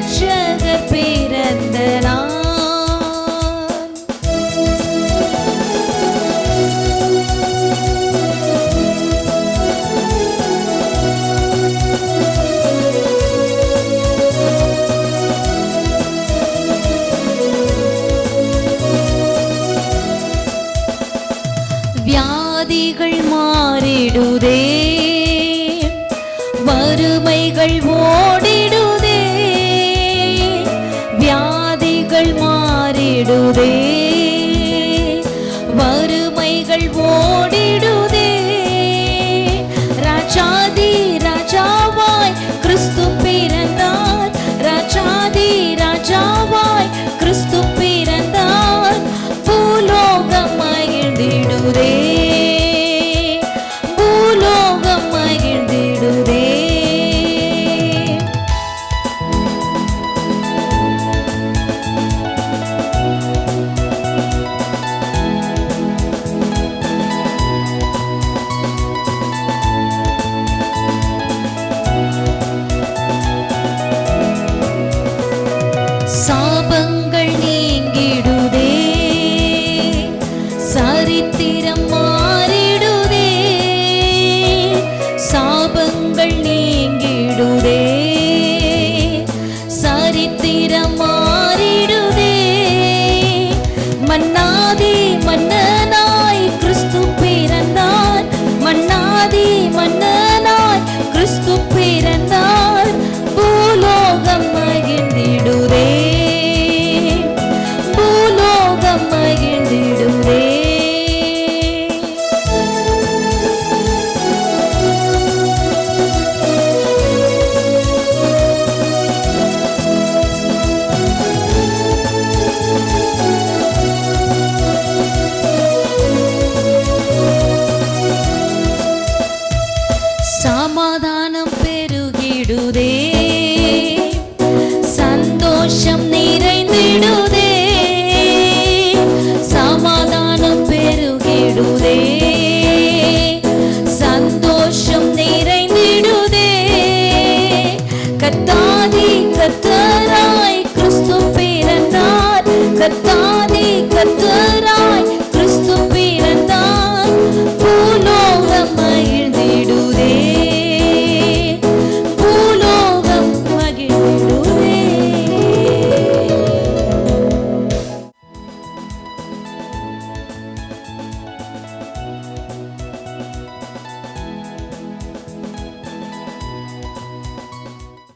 ரட்சகர் பிறந்த வியாதிகள் மாறிடுதே. ஓடிடுதே. ராஜாதி சாபங்கள் நீங்கிடுதே. சரித்திரம் நிறைந்திடுதே சந்தோஷம் நிறைந்திடுதே. கத்தாதி